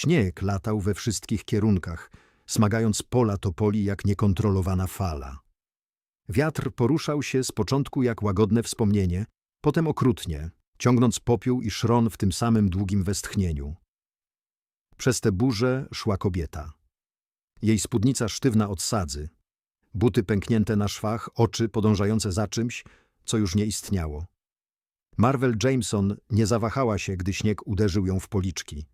Śnieg latał we wszystkich kierunkach, smagając pola topoli jak niekontrolowana fala. Wiatr poruszał się z początku jak łagodne wspomnienie, potem okrutnie, ciągnąc popiół i szron w tym samym długim westchnieniu. Przez tę burzę szła kobieta. Jej spódnica sztywna od sadzy, buty pęknięte na szwach, oczy podążające za czymś, co już nie istniało. Marvel Jameson nie zawahała się, gdy śnieg uderzył ją w policzki.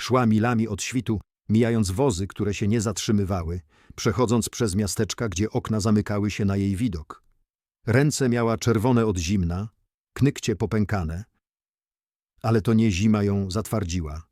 Szła milami od świtu, mijając wozy, które się nie zatrzymywały, przechodząc przez miasteczka, gdzie okna zamykały się na jej widok. Ręce miała czerwone od zimna, knykcie popękane. Ale to nie zima ją zatwardziła.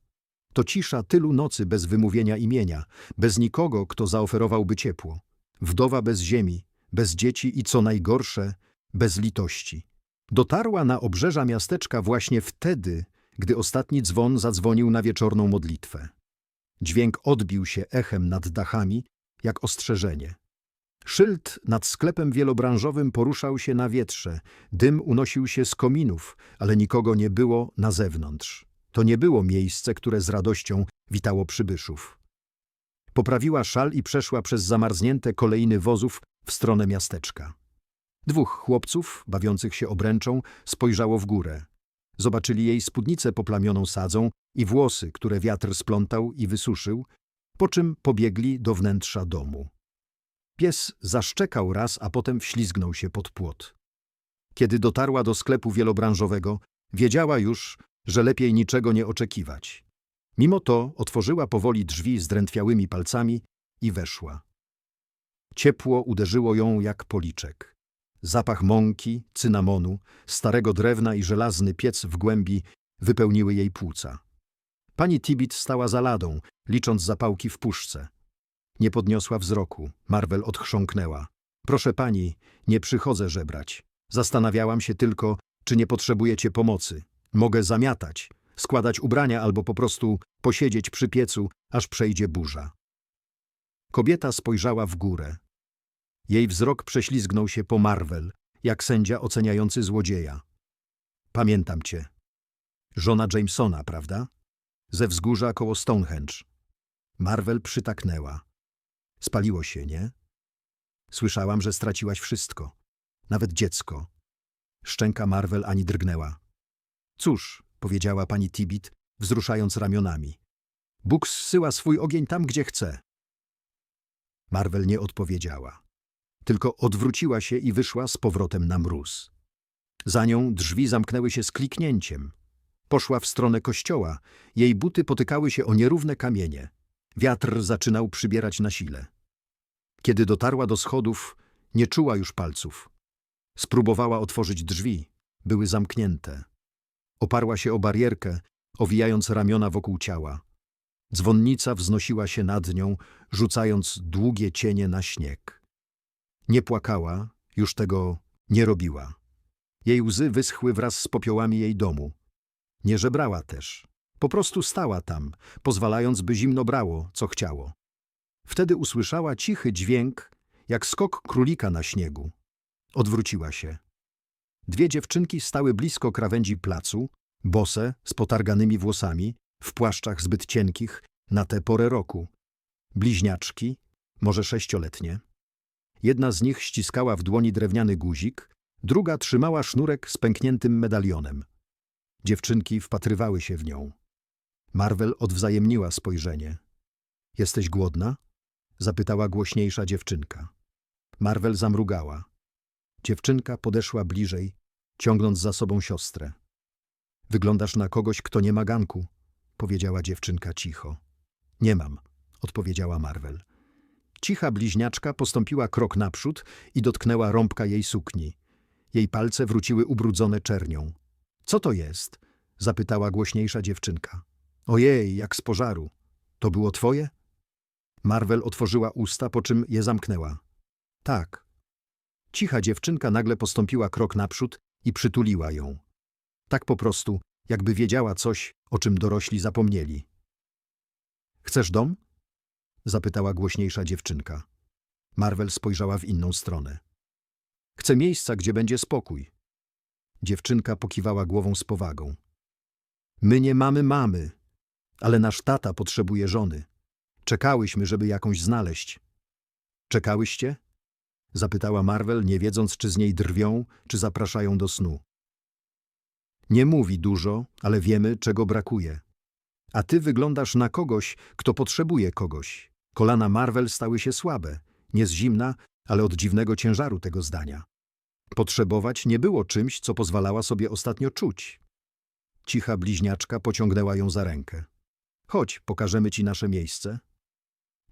To cisza tylu nocy bez wymówienia imienia, bez nikogo, kto zaoferowałby ciepło. Wdowa bez ziemi, bez dzieci i co najgorsze, bez litości. Dotarła na obrzeża miasteczka właśnie wtedy, gdy ostatni dzwon zadzwonił na wieczorną modlitwę. Dźwięk odbił się echem nad dachami, jak ostrzeżenie. Szyld nad sklepem wielobranżowym poruszał się na wietrze, dym unosił się z kominów, ale nikogo nie było na zewnątrz. To nie było miejsce, które z radością witało przybyszów. Poprawiła szal i przeszła przez zamarznięte kolejny wozów w stronę miasteczka. Dwóch chłopców, bawiących się obręczą, spojrzało w górę. Zobaczyli jej spódnicę poplamioną sadzą i włosy, które wiatr splątał i wysuszył, po czym pobiegli do wnętrza domu. Pies zaszczekał raz, a potem wślizgnął się pod płot. Kiedy dotarła do sklepu wielobranżowego, wiedziała już, że lepiej niczego nie oczekiwać. Mimo to otworzyła powoli drzwi z drętwiałymi palcami i weszła. Ciepło uderzyło ją jak policzek. Zapach mąki, cynamonu, starego drewna i żelazny piec w głębi wypełniły jej płuca. Pani Tibit stała za ladą, licząc zapałki w puszce. Nie podniosła wzroku. Marvel odchrząknęła. Proszę pani, nie przychodzę żebrać. Zastanawiałam się tylko, czy nie potrzebujecie pomocy. Mogę zamiatać, składać ubrania albo po prostu posiedzieć przy piecu, aż przejdzie burza. Kobieta spojrzała w górę. Jej wzrok prześlizgnął się po Marvel, jak sędzia oceniający złodzieja. Pamiętam cię. Żona Jamesona, prawda? Ze wzgórza koło Stonehenge. Marvel przytaknęła. Spaliło się, nie? Słyszałam, że straciłaś wszystko. Nawet dziecko. Szczęka Marvel ani drgnęła. Cóż, powiedziała pani Tibit, wzruszając ramionami. Bóg zsyła swój ogień tam, gdzie chce. Marvel nie odpowiedziała. Tylko odwróciła się i wyszła z powrotem na mróz. Za nią drzwi zamknęły się z kliknięciem. Poszła w stronę kościoła. Jej buty potykały się o nierówne kamienie. Wiatr zaczynał przybierać na sile. Kiedy dotarła do schodów, nie czuła już palców. Spróbowała otworzyć drzwi. Były zamknięte. Oparła się o barierkę, owijając ramiona wokół ciała. Dzwonnica wznosiła się nad nią, rzucając długie cienie na śnieg. Nie płakała, już tego nie robiła. Jej łzy wyschły wraz z popiołami jej domu. Nie żebrała też. Po prostu stała tam, pozwalając, by zimno brało, co chciało. Wtedy usłyszała cichy dźwięk, jak skok królika na śniegu. Odwróciła się. Dwie dziewczynki stały blisko krawędzi placu, bose, z potarganymi włosami, w płaszczach zbyt cienkich, na tę porę roku. Bliźniaczki, może sześcioletnie. Jedna z nich ściskała w dłoni drewniany guzik, druga trzymała sznurek z pękniętym medalionem. Dziewczynki wpatrywały się w nią. Marvel odwzajemniła spojrzenie. Jesteś głodna? Zapytała głośniejsza dziewczynka. Marvel zamrugała. Dziewczynka podeszła bliżej, ciągnąc za sobą siostrę. Wyglądasz na kogoś, kto nie ma ganku, powiedziała dziewczynka cicho. Nie mam, odpowiedziała Marvel. Cicha bliźniaczka postąpiła krok naprzód i dotknęła rąbka jej sukni. Jej palce wróciły ubrudzone czernią. Co to jest? zapytała głośniejsza dziewczynka. Ojej, jak z pożaru. To było twoje? Marvel otworzyła usta, po czym je zamknęła. Tak. Cicha dziewczynka nagle postąpiła krok naprzód i przytuliła ją. Tak po prostu, jakby wiedziała coś, o czym dorośli zapomnieli. Chcesz dom? Zapytała głośniejsza dziewczynka. Marvel spojrzała w inną stronę. Chcę miejsca, gdzie będzie spokój. Dziewczynka pokiwała głową z powagą. My nie mamy mamy. ale nasz tata potrzebuje żony. Czekałyśmy, żeby jakąś znaleźć. Czekałyście? Zapytała Marvel, nie wiedząc, czy z niej drwią, czy zapraszają do snu. Nie mówi dużo, ale wiemy, czego brakuje. A ty wyglądasz na kogoś, kto potrzebuje kogoś. Kolana Marvel stały się słabe, nie z zimna, ale od dziwnego ciężaru tego zdania. Potrzebować nie było czymś, co pozwalała sobie ostatnio czuć. Cicha bliźniaczka pociągnęła ją za rękę. Chodź, pokażemy ci nasze miejsce.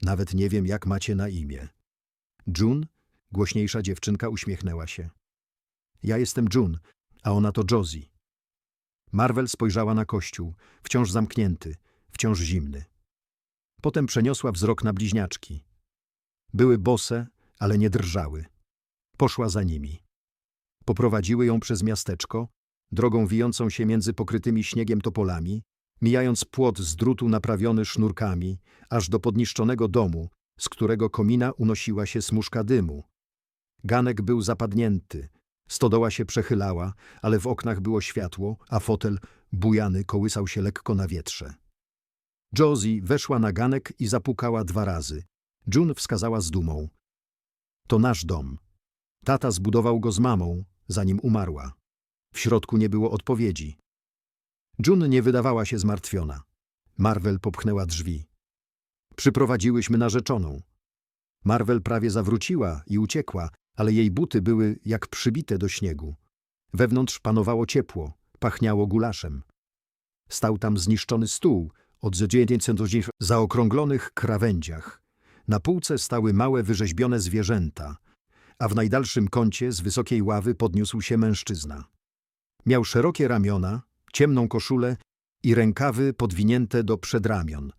Nawet nie wiem, jak macie na imię. June? Głośniejsza dziewczynka uśmiechnęła się. Ja jestem June, a ona to Josie. Marvel spojrzała na kościół, wciąż zamknięty, wciąż zimny. Potem przeniosła wzrok na bliźniaczki. Były bose, ale nie drżały. Poszła za nimi. Poprowadziły ją przez miasteczko, drogą wijącą się między pokrytymi śniegiem topolami, mijając płot z drutu naprawiony sznurkami, aż do podniszczonego domu, z którego komina unosiła się smuszka dymu. Ganek był zapadnięty, stodoła się przechylała, ale w oknach było światło, a fotel, bujany, kołysał się lekko na wietrze. Josie weszła na ganek i zapukała dwa razy. June wskazała z dumą. To nasz dom. Tata zbudował go z mamą, zanim umarła. W środku nie było odpowiedzi. June nie wydawała się zmartwiona. Marvel popchnęła drzwi. Przyprowadziłyśmy narzeczoną. Marvel prawie zawróciła i uciekła, ale jej buty były jak przybite do śniegu. Wewnątrz panowało ciepło, pachniało gulaszem. Stał tam zniszczony stół od zaokrąglonych krawędziach. Na półce stały małe wyrzeźbione zwierzęta, a w najdalszym kącie z wysokiej ławy podniósł się mężczyzna. Miał szerokie ramiona, ciemną koszulę i rękawy podwinięte do przedramion.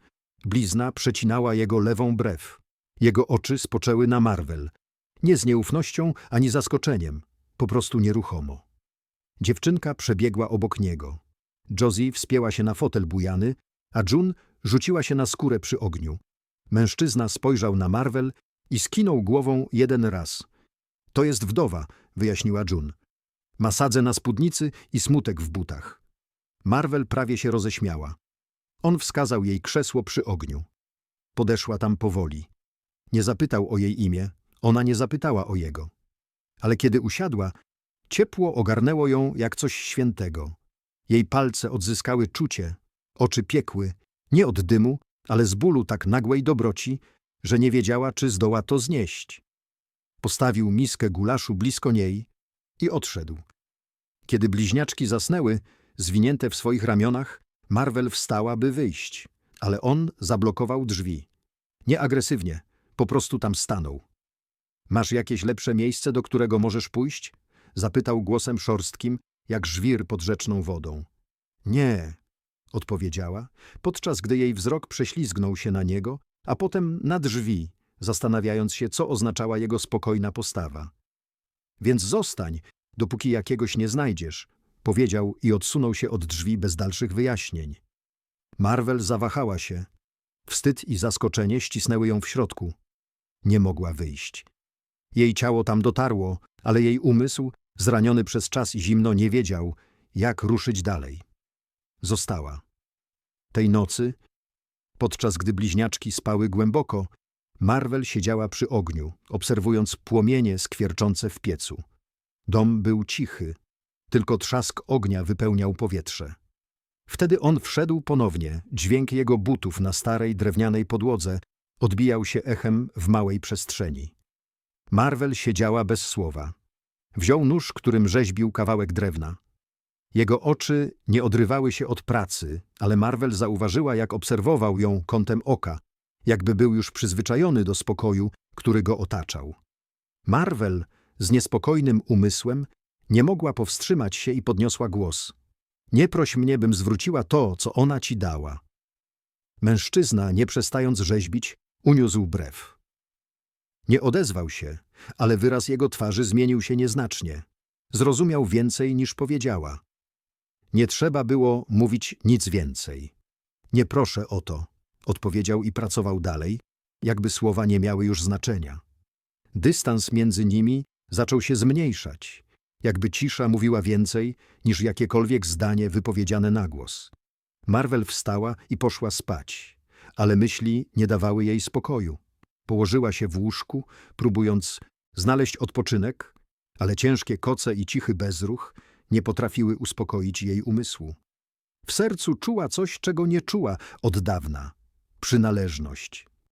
Blizna przecinała jego lewą brew. Jego oczy spoczęły na Marvel. Nie z nieufnością ani zaskoczeniem, po prostu nieruchomo. Dziewczynka przebiegła obok niego. Josie wspięła się na fotel bujany, a June rzuciła się na skórę przy ogniu. Mężczyzna spojrzał na Marvel i skinął głową jeden raz. To jest wdowa, wyjaśniła June. Ma sadzę na spódnicy i smutek w butach. Marvel prawie się roześmiała. On wskazał jej krzesło przy ogniu. Podeszła tam powoli. Nie zapytał o jej imię, ona nie zapytała o jego. Ale kiedy usiadła, ciepło ogarnęło ją jak coś świętego. Jej palce odzyskały czucie, oczy piekły, nie od dymu, ale z bólu tak nagłej dobroci, że nie wiedziała, czy zdoła to znieść. Postawił miskę gulaszu blisko niej i odszedł. Kiedy bliźniaczki zasnęły, zwinięte w swoich ramionach, Marvel wstała, by wyjść, ale on zablokował drzwi. Nie agresywnie, po prostu tam stanął. Masz jakieś lepsze miejsce, do którego możesz pójść? Zapytał głosem szorstkim, jak żwir pod rzeczną wodą. Nie, odpowiedziała, podczas gdy jej wzrok prześlizgnął się na niego, a potem na drzwi, zastanawiając się, co oznaczała jego spokojna postawa. Więc zostań, dopóki jakiegoś nie znajdziesz, powiedział i odsunął się od drzwi bez dalszych wyjaśnień. Marvel zawahała się. Wstyd i zaskoczenie ścisnęły ją w środku. Nie mogła wyjść. Jej ciało tam dotarło, ale jej umysł, zraniony przez czas i zimno, nie wiedział, jak ruszyć dalej. Została. Tej nocy, podczas gdy bliźniaczki spały głęboko, Marvel siedziała przy ogniu, obserwując płomienie skwierczące w piecu. Dom był cichy, tylko trzask ognia wypełniał powietrze. Wtedy on wszedł ponownie, dźwięk jego butów na starej drewnianej podłodze odbijał się echem w małej przestrzeni. Marvel siedziała bez słowa. Wziął nóż, którym rzeźbił kawałek drewna. Jego oczy nie odrywały się od pracy, ale Marvel zauważyła, jak obserwował ją kątem oka, jakby był już przyzwyczajony do spokoju, który go otaczał. Marvel z niespokojnym umysłem nie mogła powstrzymać się i podniosła głos. Nie proś mnie, bym zwróciła to, co ona ci dała. Mężczyzna, nie przestając rzeźbić, uniósł brew. Nie odezwał się, ale wyraz jego twarzy zmienił się nieznacznie. Zrozumiał więcej niż powiedziała. Nie trzeba było mówić nic więcej. Nie proszę o to, odpowiedział i pracował dalej, jakby słowa nie miały już znaczenia. Dystans między nimi zaczął się zmniejszać, jakby cisza mówiła więcej niż jakiekolwiek zdanie wypowiedziane na głos. Marvel wstała i poszła spać, ale myśli nie dawały jej spokoju. Położyła się w łóżku, próbując znaleźć odpoczynek, ale ciężkie koce i cichy bezruch nie potrafiły uspokoić jej umysłu. W sercu czuła coś, czego nie czuła od dawna – przynależność.